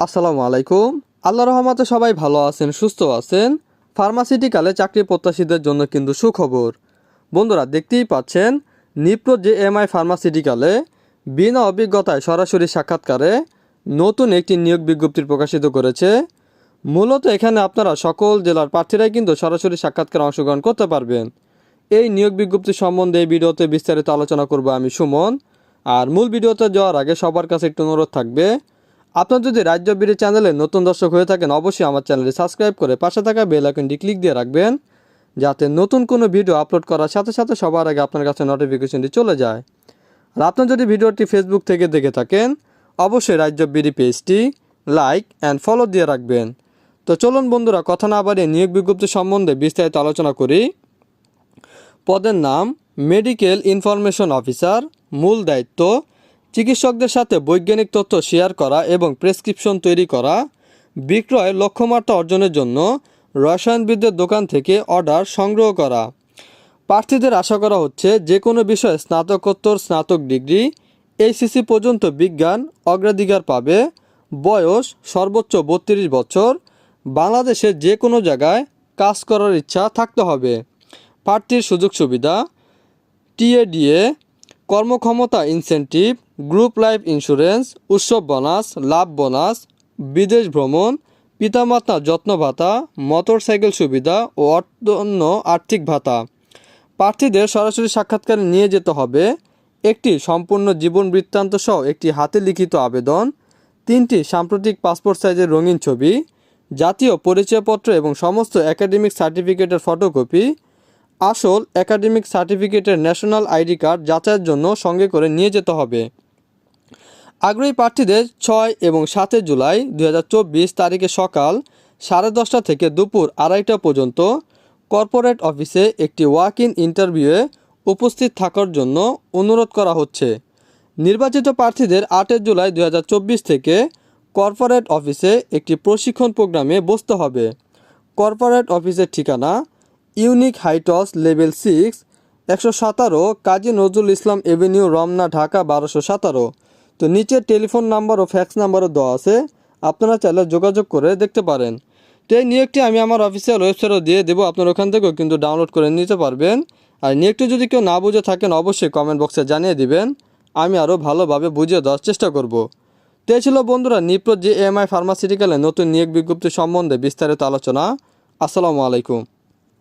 আসসালামু আলাইকুম। আল্লাহ রহমতে সবাই ভালো আছেন, সুস্থ আছেন। ফার্মাসিউটিক্যালে চাকরি প্রত্যাশীদের জন্য কিন্তু সুখবর। বন্ধুরা, দেখতেই পাচ্ছেন, নিপ্রো জে এম আই ফার্মাসিউটিক্যালে বিনা অভিজ্ঞতায় সরাসরি সাক্ষাৎকারে নতুন একটি নিয়োগ বিজ্ঞপ্তি প্রকাশিত করেছে। মূলত এখানে আপনারা সকল জেলার প্রার্থীরাই কিন্তু সরাসরি সাক্ষাৎকারে অংশগ্রহণ করতে পারবেন। এই নিয়োগ বিজ্ঞপ্তি সম্বন্ধে এই ভিডিওতে বিস্তারিত আলোচনা করব আমি সুমন। আর মূল ভিডিওতে যাওয়ার আগে সবার কাছে একটু অনুরোধ থাকবে আপনার যদি রাজ্য বিড়ি চ্যানেলে নতুন দর্শক হয়ে থাকেন, অবশ্যই আমার চ্যানেলটি সাবস্ক্রাইব করে পাশে থাকা বেল আইকনটি ক্লিক দিয়ে রাখবেন, যাতে নতুন কোনো ভিডিও আপলোড করার সাথে সাথে সবার আগে আপনার কাছে নোটিফিকেশনটি চলে যায়। আর আপনার যদি ভিডিওটি ফেসবুক থেকে দেখে থাকেন, অবশ্যই রাজ্য বিডি পেজটি লাইক অ্যান্ড ফলো দিয়ে রাখবেন। তো চলুন বন্ধুরা, কথা না বাড়িয়ে নিয়োগ বিজ্ঞপ্তি সম্বন্ধে বিস্তারিত আলোচনা করি। পদের নাম মেডিকেল ইনফরমেশন অফিসার মূল দায়িত্ব চিকিৎসকদের সাথে বৈজ্ঞানিক তথ্য শেয়ার করা এবং প্রেসক্রিপশন তৈরি করা, বিক্রয় লক্ষ্যমাত্রা অর্জনের জন্য রসায়নবিদদের দোকান থেকে অর্ডার সংগ্রহ করা। প্রার্থীদের আশা করা হচ্ছে যে কোনো বিষয়ে স্নাতকোত্তর, স্নাতক ডিগ্রি, এইচএসসি পর্যন্ত বিজ্ঞান অগ্রাধিকার পাবে, বয়স সর্বোচ্চ বত্রিশ বছর বাংলাদেশে যে কোনো জায়গায় কাজ করার ইচ্ছা থাকতে হবে। প্রার্থীর সুযোগ সুবিধা, টিএডিএ কর্মক্ষমতা ইনসেন্টিভ গ্রুপ লাইফ ইন্স্যুরেন্স উৎসব বোনাস লাভ বোনাস বিদেশ ভ্রমণ, পিতামাতার যত্ন ভাতা মোটরসাইকেল সুবিধা ও অন্য আর্থিক ভাতা। প্রার্থীদের সরাসরি সাক্ষাৎকারে নিয়ে যেতে হবে। একটি সম্পূর্ণ জীবন বৃত্তান্ত সহ একটি হাতে লিখিত আবেদন, তিনটি সাম্প্রতিক পাসপোর্ট সাইজের রঙিন ছবি, জাতীয় পরিচয়পত্র এবং সমস্ত একাডেমিক সার্টিফিকেটের ফটোকপি আসল একাডেমিক সার্টিফিকেটের ন্যাশনাল আইডি কার্ড যাচাইয়ের জন্য সঙ্গে করে নিয়ে যেতে হবে। আগ্রহী প্রার্থীদের ছয় এবং সাতই জুলাই দু হাজার চব্বিশ তারিখে সকাল সাড়ে দশটা থেকে দুপুর আড়াইটা পর্যন্ত কর্পোরেট অফিসে একটি ওয়াক ইন ইন্টারভিউয়ে উপস্থিত থাকার জন্য অনুরোধ করা হচ্ছে। নির্বাচিত প্রার্থীদের আটই জুলাই দু হাজার চব্বিশ থেকে কর্পোরেট অফিসে একটি প্রশিক্ষণ প্রোগ্রামে বসতে হবে। কর্পোরেট অফিসের ঠিকানা ইউনিক হাইটস লেভেল সিক্স, একশো সতেরো, কাজী নজরুল ইসলাম এভিনিউ, রমনা, ঢাকা, বারোশো সতেরো। তো নিচে টেলিফোন নাম্বার ও ফ্যাক্স নাম্বারও দেওয়া আছে, আপনারা চাইলে যোগাযোগ করে দেখতে পারেন। তো এই নিয়োগটি আমি আমার অফিসিয়াল ওয়েবসাইটও দিয়ে দেবো, আপনার ওখান থেকেও কিন্তু ডাউনলোড করে নিতে পারবেন। আর নিয়োগটি যদি কেউ না বুঝে থাকেন, অবশ্যই কমেন্ট বক্সে জানিয়ে দিবেন, আমি আরও ভালোভাবে বুঝিয়ে দেওয়ার চেষ্টা করব। তো ছিল বন্ধুরা, নিপ্রো জে এম আই ফার্মাসিউটিক্যালের নতুন নিয়োগ বিজ্ঞপ্তি সম্বন্ধে বিস্তারিত আলোচনা। আসসালামু আলাইকুম।